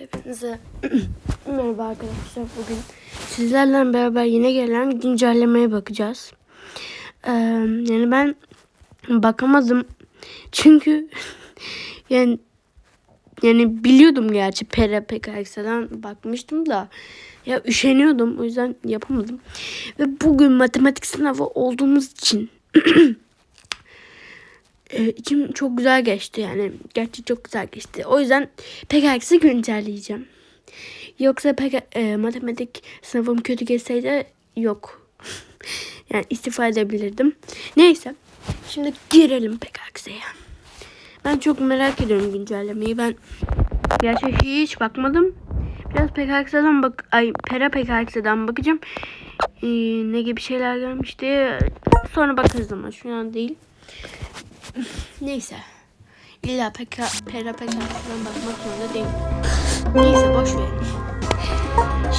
Hepinize merhaba arkadaşlar. Bugün sizlerle beraber yine gelen güncellemeye bakacağız. Ee, yani ben bakamadım. Çünkü yani yani biliyordum gerçi Pere PKX'den bakmıştım da ya üşeniyordum o yüzden yapamadım. Ve bugün matematik sınavı olduğumuz için e, içim çok güzel geçti yani. Gerçi çok güzel geçti. O yüzden PKX'i güncelleyeceğim. Yoksa pek e, matematik sınavım kötü geçseydi yok. yani istifa edebilirdim. Neyse. Şimdi girelim PKX'e. Ben çok merak ediyorum güncellemeyi. Ben gerçi hiç bakmadım. Biraz PKX'den bak ay Pera PKX'den bakacağım. Ee, ne gibi şeyler gelmişti. Sonra bakarız ama şu an değil. Neyse. İlla peka, pera pekasından bakmak zorunda değilim. Neyse boş verin.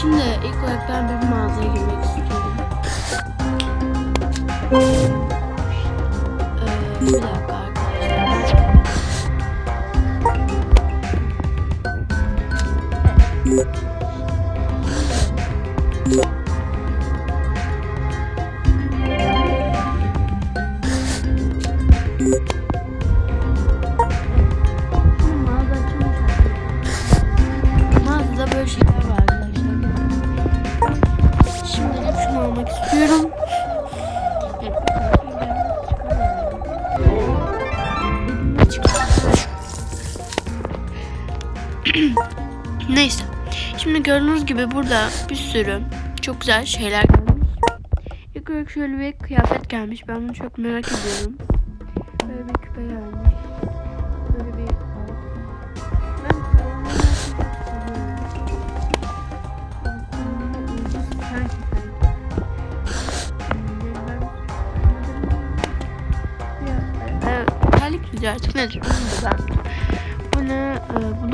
Şimdi ilk olarak ben bir mağazaya girmek istiyorum. Ee, bir dakika arkadaşlar. İstiyorum. Neyse. Şimdi gördüğünüz gibi burada bir sürü çok güzel şeyler gelmiş. İlk olarak şöyle bir kıyafet gelmiş. Ben bunu çok merak ediyorum.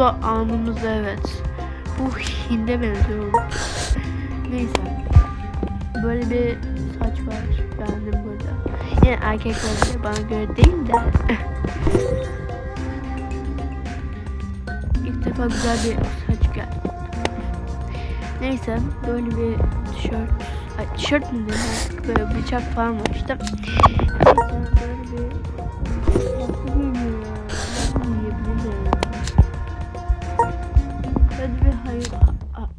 Bu da alnımız evet. Bu Hind'e benziyor. Neyse. Böyle bir saç var. Beğendim burada. Yine erkekler bana göre değil de. İlk defa güzel bir saç geldi. Neyse böyle bir tişört. Ay tişört mü diyeyim artık böyle bıçak falan var işte. Neyse böyle bir Böyle bir hayır a- a-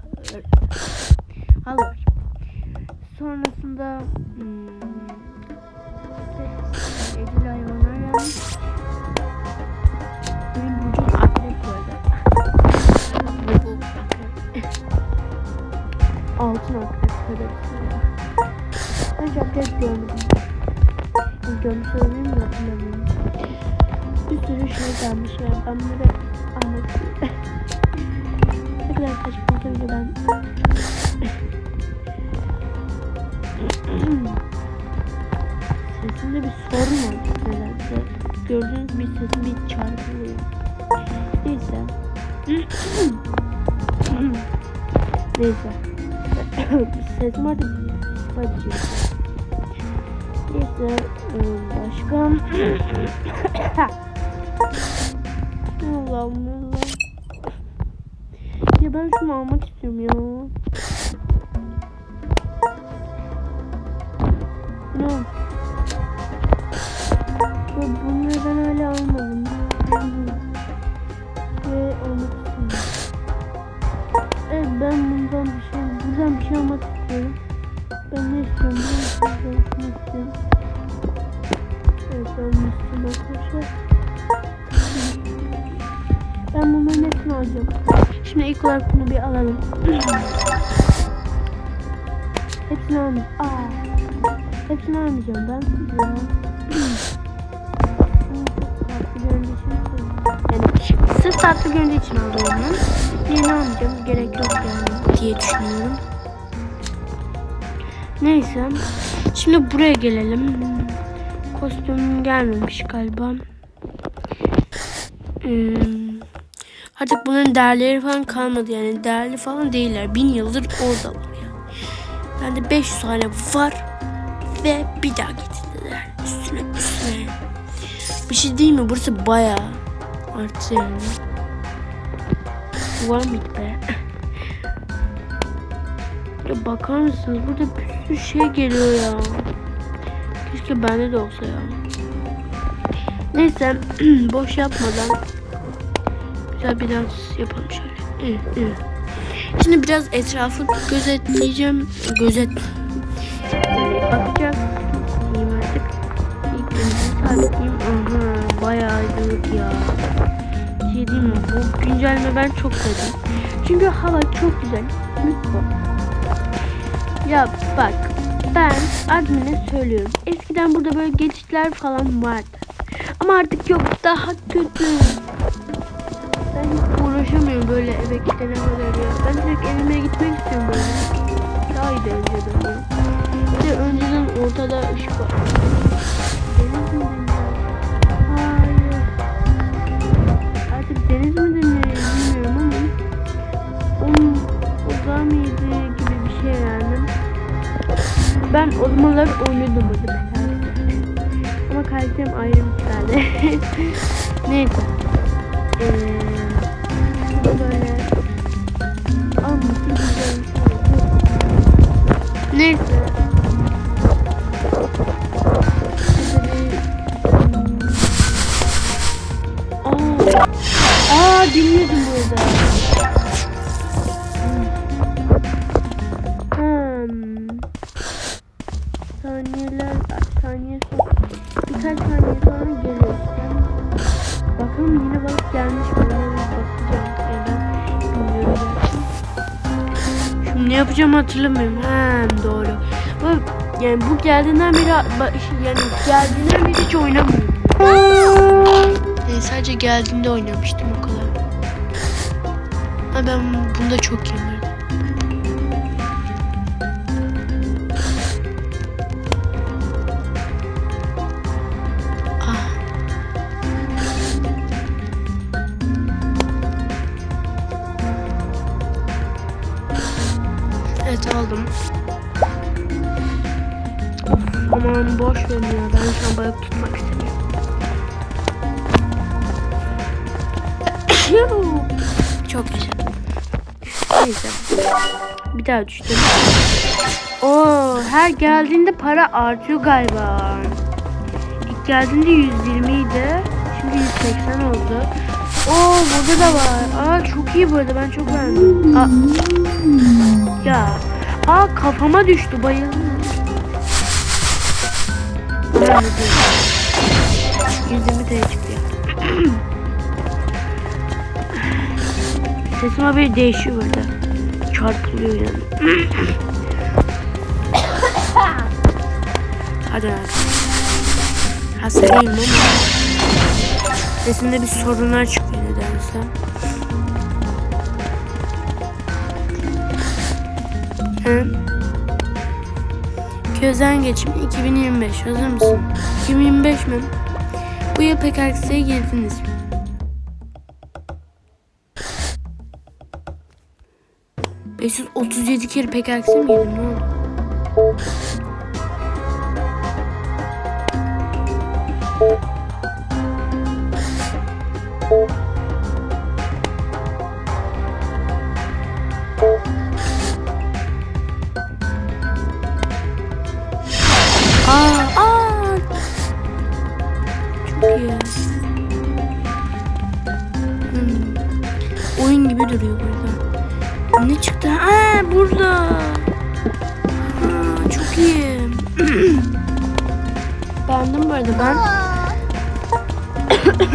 hal var. Sonrasında hmm, evcil hayvanlar gelmiş. Benim burcum akrep bu arada. Altın akrep böyle. Ben hiç akrep görmedim. Görmüş olabilir mi hatırlamıyorum. Bir sürü şey gelmiş ben bunları anlatıyorum. kadar saçma olsa bile ben Sesimde bir sorun var nedense. Gördüğünüz bir sesim bir çarpılıyor. Neyse. Neyse. Sesim artık edecek. Neyse. Başka. Allah'ım Ya ben şunu almak istiyorum ya. Ne? Ya bir alalım. hepsini almayacağım. Aa. Hepsini almayacağım ben. Ya. Sırf tatlı göründüğü için alıyorum ben. Diğerini almayacağım. Gerek yok yani diye düşünüyorum. Neyse. Şimdi buraya gelelim. Kostüm gelmemiş galiba. Ee, artık bunların değerleri falan kalmadı yani. Değerli falan değiller. Bin yıldır oradalar yani. Bende 500 tane var. Ve bir daha getirdiler. Üstüne üstüne. Bir şey değil mi? Burası bayağı arttı yani. Var mıydı be? Ya bakar mısınız? Burada bir sürü şey geliyor ya. Keşke bende de olsa ya. Neyse boş yapmadan güzel bir dans yapalım şöyle. Şimdi biraz etrafı gözetleyeceğim. Gözet. Bakacağız. Diyeyim artık. İlk önce sabitleyeyim. Aha bayağı aydınlık ya. Şey diyeyim mi? Bu güncelleme ben çok sevdim. Çünkü hava çok güzel. Mikro. Ya bak ben admine söylüyorum. Eskiden burada böyle geçitler falan vardı. Ama artık yok. Daha kötü. Uğraşamıyorum böyle eve gidene kadar ya. Ben direkt evime gitmek istiyorum böyle. Daha iyi önceden ya. Bir de önceden ortada ışık var. Deniz mi deniyor? Hayır. Artık deniz mi deniyor bilmiyorum ama. Onun oda mıydı gibi bir şey yani. Ben o zamanlar oynuyordum pekala. Ama karakterim ayrı bir tane. Neyse. Ee, Neyse. Aa, dinliyordum burada. Hatırlamıyorum. Hem doğru. Bu, yani bu geldiğinden beri yani geldiğinden beri hiç oynamıyorum. Yani sadece geldiğinde oynamıştım o kadar. Ha ben bunda çok iyiyim. Boş verin. Ben şu an balık tutmak istemiyorum. Çok güzel. Neyse. Bir daha düştüm. Oo, her geldiğinde para artıyor galiba. İlk geldiğinde 120 idi. Şimdi 180 oldu. Oo burada da var. Aa çok iyi bu arada ben çok beğendim. Aa, ya. Aa kafama düştü bayıldım. Ben de değil. 120 TL çıktı. Sesim haberi değişiyor burada. Çarpılıyor yani. Hadi hadi. Hastayım ama sesimde bir sorunlar çıkıyor nedense. Hı? Közden geçimi 2025. Hazır mısın? 2025 mi? Bu yıl PKK'ya girdiniz. ...537 kere PKK'ya mi girdim? Ne oldu?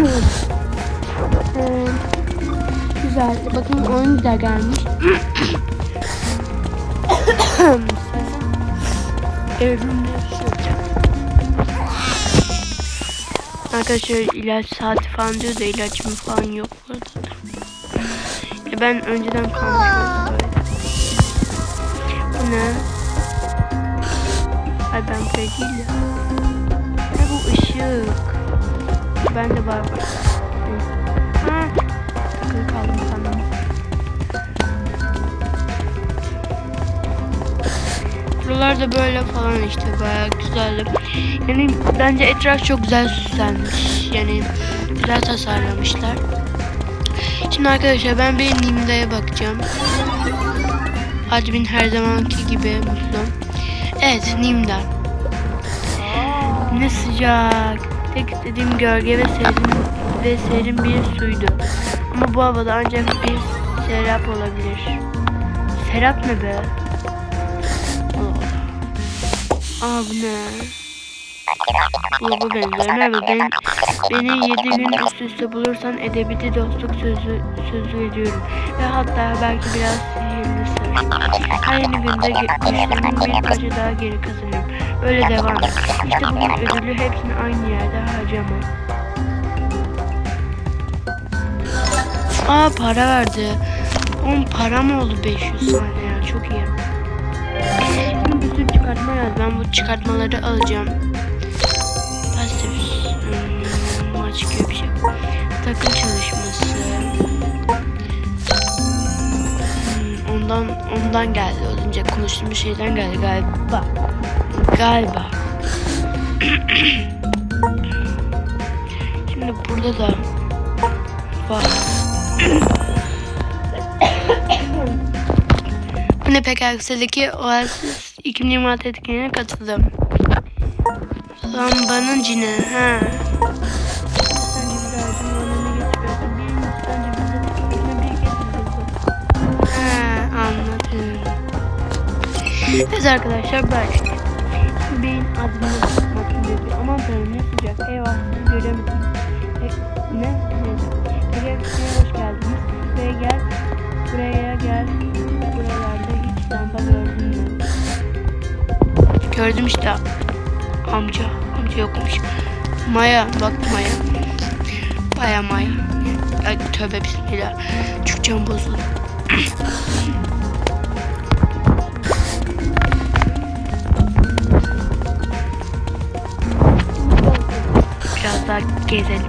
Ee, güzel. Bakın oyun güzel gelmiş. Arkadaşlar ilaç saati falan diyor da ilacım falan yok burada. Ya ben önceden kalmış böyle. Bu ne? Ay ben buraya değil de. Ha bu ışık. Ben de var. Ha. Takılı kaldım sandım. Buralar da böyle falan işte bayağı güzeldi. Yani bence etraf çok güzel süslenmiş. Yani güzel tasarlamışlar. Şimdi arkadaşlar ben bir Nimda'ya bakacağım. Admin her zamanki gibi mutlu. Evet Nimda. Ne sıcak. Tek istediğim gölge ve serin ve serin bir suydu. Ama bu havada ancak bir serap olabilir. Serap ne be? Aa, Aa bu ne? Baba benzer. Merhaba ben beni yedi gün üst üste bulursan edebiyatı dostluk sözü sözü veriyorum. Ve hatta belki biraz yeni günde güçlerimin bir parça daha geri kazanıyorum. Böyle devam. İşte bugün ödülü hepsini aynı yerde harcama. Aa para verdi. 10 para mı oldu 500 tane ya çok iyi. Şimdi bir sürü çıkartma lazım. Ben bu çıkartmaları alacağım. Pasif hmm, maç gibi bir şey. Takım çalışması. Ondan ondan geldi. Az önce konuştuğumuz şeyden geldi galiba. Galiba. Şimdi burada da var. Bu ne pek aksadaki Oasis 2026 etkinliğine katıldım. Lambanın cini. Ha. Evet arkadaşlar başlayalım. Şimdi beyin adını bakın dedi. Aman tanrım ne sıcak. Eyvah göremedim. E, ne? Neyse. Ege hoş geldiniz. Buraya gel. Buraya gel. Buralarda hiç lamba gördün mü? Gördüm işte. Amca. Amca yokmuş. Maya. Bak Maya. Baya Maya. Ay tövbe bismillah. Türkçem bozuldu. Gezelim.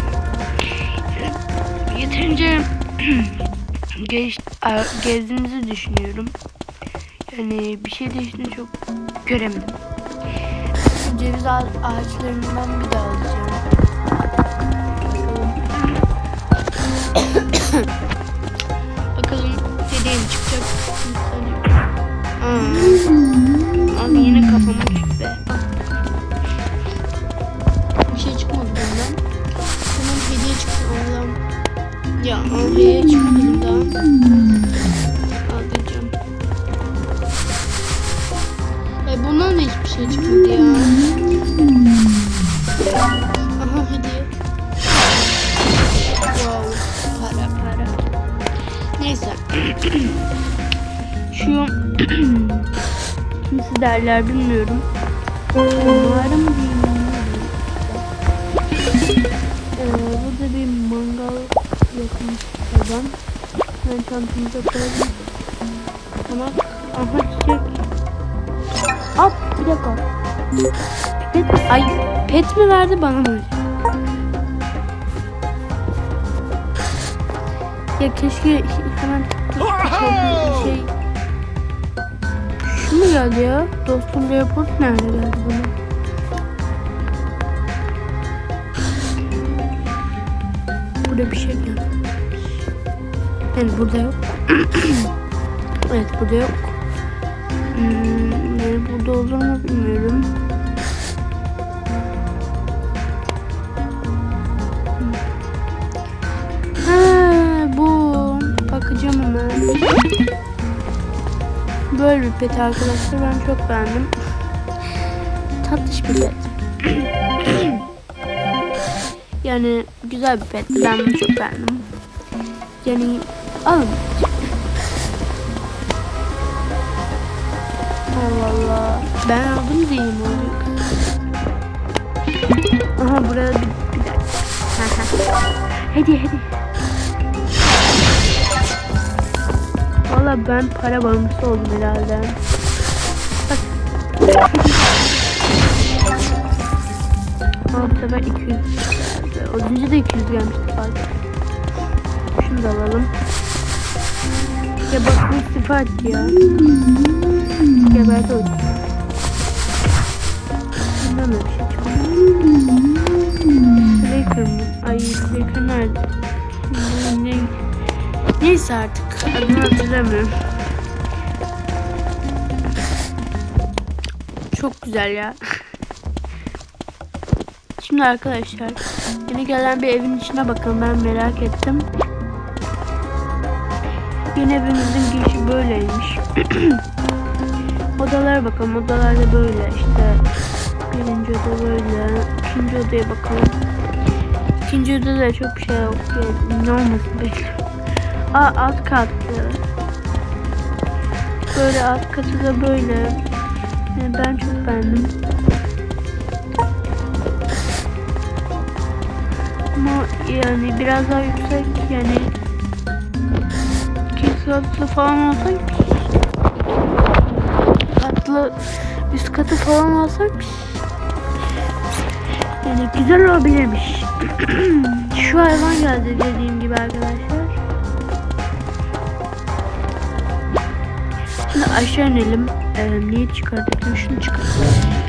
Yeterince geç, a- gezdiğimizi düşünüyorum. Yani bir şey değiştiğini çok göremedim. Ceviz ağ- ağaçlarından bir daha alacağım. Bakalım hediye mi çıkacak? Aa, abi yine kafama düştü Ya aa, hediye çıkmadı daha. Alacağım. E bundan da hiçbir şey çıkmadı ya. Aha hediye. Wow. Para para. Neyse. Şu nasıl derler bilmiyorum. Ne diyeyim? Ee, burada bir mangal yakmış buradan. Ben çantamıza koyalım. Tamam. Aha çiçek. Hop bir dakika. Pet, ay pet mi verdi bana mı? Ya keşke hemen bir şey şu mu geldi ya? Dostum Leopold nerede geldi bana? Burada bir şey geldi. Yani burada yok. evet burada yok. Hmm, burada olur mu bilmiyorum. Ha bu. Bakacağım hemen. Böyle bir pet arkadaşlar ben çok beğendim. Tatlış bir pet. yani güzel bir pet. Ben çok beğendim. Yani alın. Allah Allah. Ben aldım diyeyim oluyor. Aha burada bir, bir dakika. hediye hediye. Valla ben para bağımlısı oldum herhalde. Bak. Bu sefer 200 geldi. O önce de 200 gelmişti fazla. Şunu da alalım. Ya bak bu etti ya. Geberdi o. Bundan da bir şey çıkmıyor. Slaker mı? Ay Slaker nerede? Ne? Neyse artık adını hatırlamıyorum. Çok güzel ya. Şimdi arkadaşlar yeni gelen bir evin içine bakın ben merak ettim. Yeni evimizin girişi böyleymiş. Odalara bakalım. Odalarda böyle işte. Birinci oda böyle. İkinci odaya bakalım. İkinci odada da çok şey yok. Yani ne olmasın belki. Aa alt kattı. Böyle alt katı da böyle. Yani ben çok beğendim. Ama yani biraz daha yüksek yani katlı falan olsak katlı üst katı falan olsak yani güzel olabilirmiş. Şu hayvan geldi dediğim gibi arkadaşlar. Şimdi aşağı inelim. Ee, niye çıkardık? Şunu çıkardık.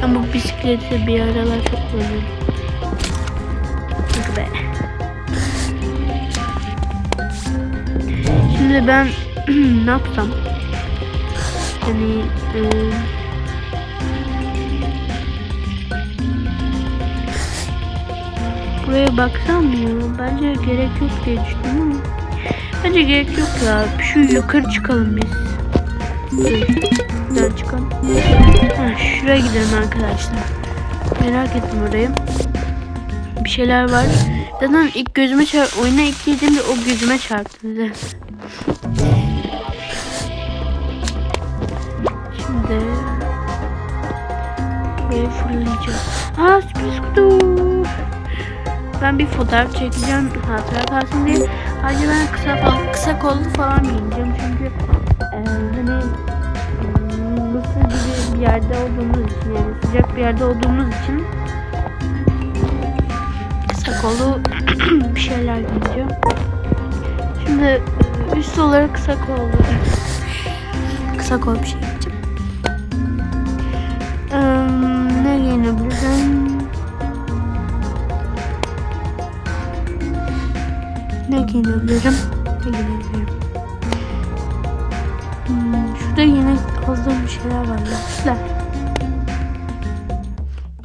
Ben bu bisikleti bir aralar çok kullanıyordum. Çünkü. Şimdi ben ne yapsam? Yani e, buraya baksam mı? Bence gerek yok diye düşündüm bence gerek yok ya. Şu yukarı çıkalım biz. Buradan çıkalım. Ha, şuraya gidelim arkadaşlar. Merak ettim orayı. Bir şeyler var. Zaten ilk gözüme çarp oyuna ilk girdiğimde o gözüme çarptı Şimdi buraya fırlayacağız. Aa sürpriz kutu. Ben bir fotoğraf çekeceğim hatıra kalsın diye. Ayrıca ben kısa falan, kısa kollu falan giyineceğim çünkü e, hani Mısır gibi bir yerde olduğumuz için yani sıcak bir yerde olduğumuz için kısa kollu bir şeyler giyeceğim. Şimdi üst olarak kısa kollu kısa kol bir şey ne giyinebilirim? Ne giyinebilirim? Ne giyinebilirim? Hmm, şurada yine aldığım bir şeyler var.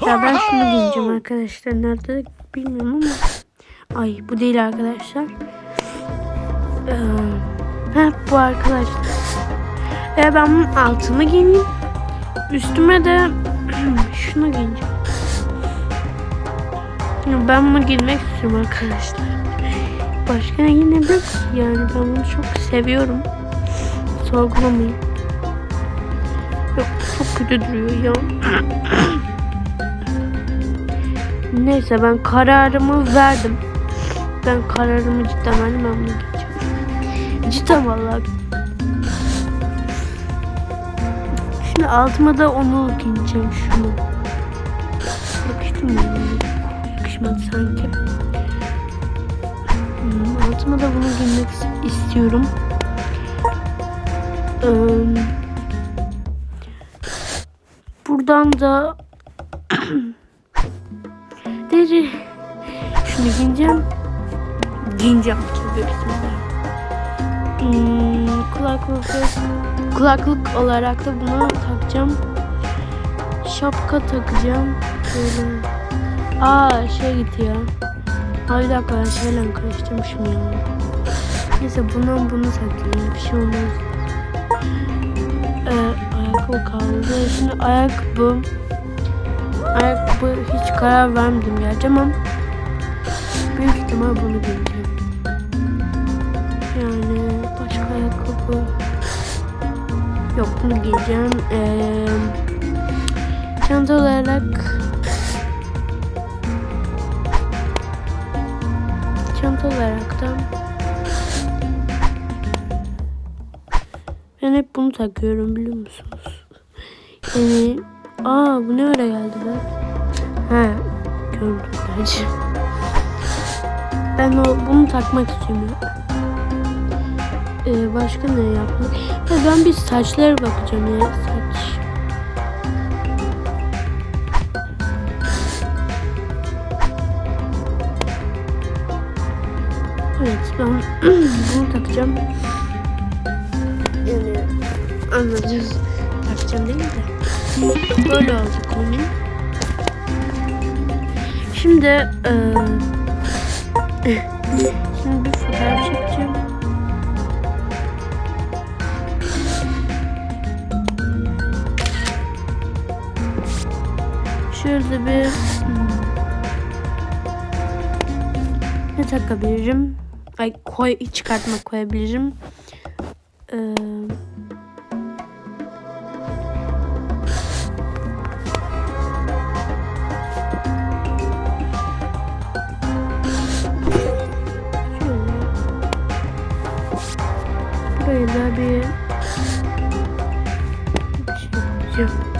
Ya ben şunu giyeceğim arkadaşlar. Nerede bilmiyorum ama. Ay bu değil arkadaşlar. Ee, heh, bu arkadaşlar. Ve ben bunun altını giyeyim. Üstüme de şunu giyeceğim. Ya Ben bunu giymek istiyorum arkadaşlar. Başka ne giyinebilirim ki? Yani ben bunu çok seviyorum. Sorgulamayın. Yok çok kötü duruyor ya. Neyse ben kararımı verdim. Ben kararımı cidden verdim ben bunu giyeceğim. Cidden vallahi. Şimdi altıma da onu giyeceğim şunu. Yakıştı mı? Yakışmadı sanki. Hmm, altıma da bunu giymek istiyorum. Buradan da deri şunu giyeceğim. Giyeceğim. Bismillah. Hmm, kulaklık kulaklık olarak da bunu takacağım. Şapka takacağım. Böyle. Aa şey ya. Ay bir dakika şeyle karıştırmışım ya. Neyse bundan bunu takayım. Bir şey olmaz. Ee, ayakkabı kaldı. Şimdi ayakkabı ayakkabı hiç karar vermedim gerçi ama büyük ihtimal bunu giyeceğim. Bunu giyeceğim. Ee, çanta olarak çanta olarak da ben hep bunu takıyorum biliyor musunuz? Yani aa bu ne öyle geldi be? Ha gördüm bence. Ben o bunu takmak istiyorum. Ee, başka ne yapmak? Ya ben bir saçlara bakacağım ya saç. Evet ben bunu takacağım. Yani anladınız. Takacağım değil de. Böyle oldu kombin. Şimdi eee şimdi bir fotoğraf çekeceğim. Şöyle bir hmm, ne takabilirim? Ay koy çıkartma koyabilirim. Ee, şöyle. Buraya da bir şey yapacağım.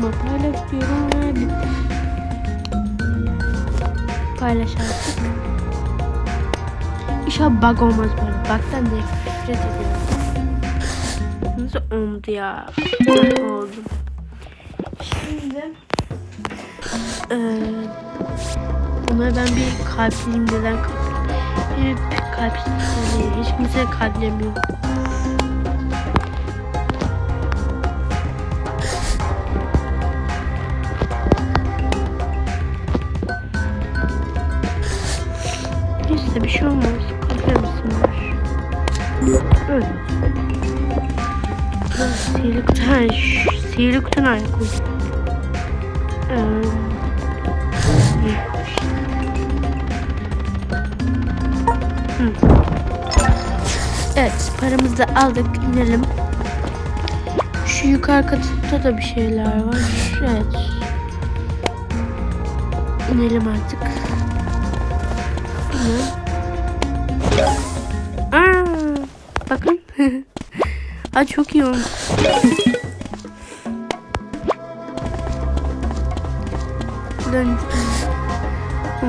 Takıma paylaş diyorum ve bitti. Paylaş artık. İnşallah bug olmaz böyle. Bug'dan nefret ediyorum. Nasıl oldu ya? Ha, oldu. Şimdi eee Bunları ben bir kalpliyim neden kalpliyim? Kalpsiz değil. Hiç kimse kalplemiyor. Olmaz. Kalplemesinler. Öyle. Sihirli kutu, ha, sihirli kutu nerede koydum? Evet paramızı aldık inelim. Şu yukarı katta da bir şeyler var. Evet. İnelim artık. Hı. Aa, bakın. Aa, çok iyi olmuş. Ben,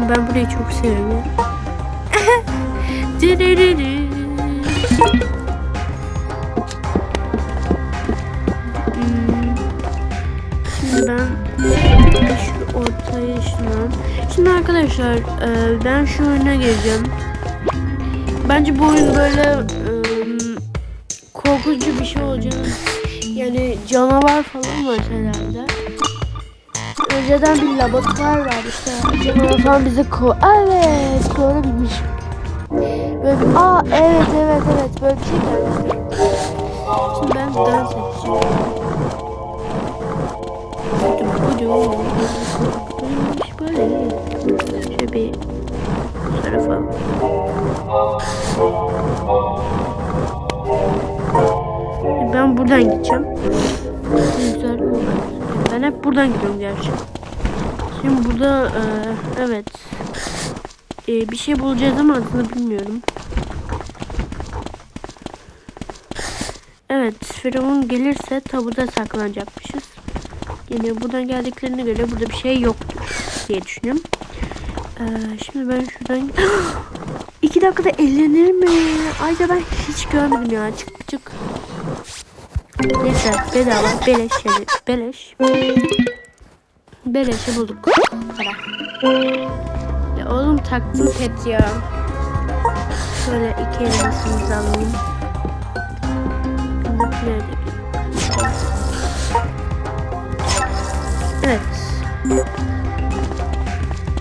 ben burayı çok seviyorum. Hmm. Şimdi ben şu ortaya. Şimdi arkadaşlar e, ben şu oyuna gireceğim. Bence bu oyun böyle e, korkutucu bir şey olacak. Yani canavar falan var herhalde. Önceden bir laboratuvar var işte. Canavar falan bizi ko... Evet sonra bilmiş. Böyle bir... Aa evet evet evet böyle bir şey gelmişti. Şimdi ben dans edeceğim. Böyle. Bir tarafa. Ben buradan gideceğim. Güzel. Ben hep buradan gidiyorum gerçi. Şimdi burada e, evet e, bir şey bulacağız ama adını bilmiyorum. Evet Firavun gelirse tabuda saklanacakmışız. Yani buradan geldiklerine göre burada bir şey yoktur diye düşünüyorum. Ee, şimdi ben şuradan... İki dakikada ellenir mi? Ayda ben hiç görmedim ya. Çık çık. Neyse bedava beleş yani beleş. Beleşe bulduk. Para. Ya oğlum taktım pet ya. Şöyle iki elmasımızı alalım. Nerede?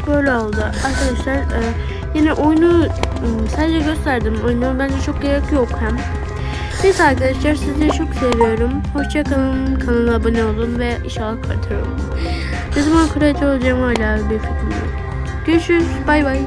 Böyle oldu. Arkadaşlar e, yine oyunu sadece gösterdim. Oyunu bence çok gerek yok hem. Neyse arkadaşlar sizleri çok seviyorum. Hoşçakalın. Kanala abone olun ve inşallah kreatör. Ne zaman kreatör olacağım hala bir fikrim yok. Görüşürüz. Bay bay.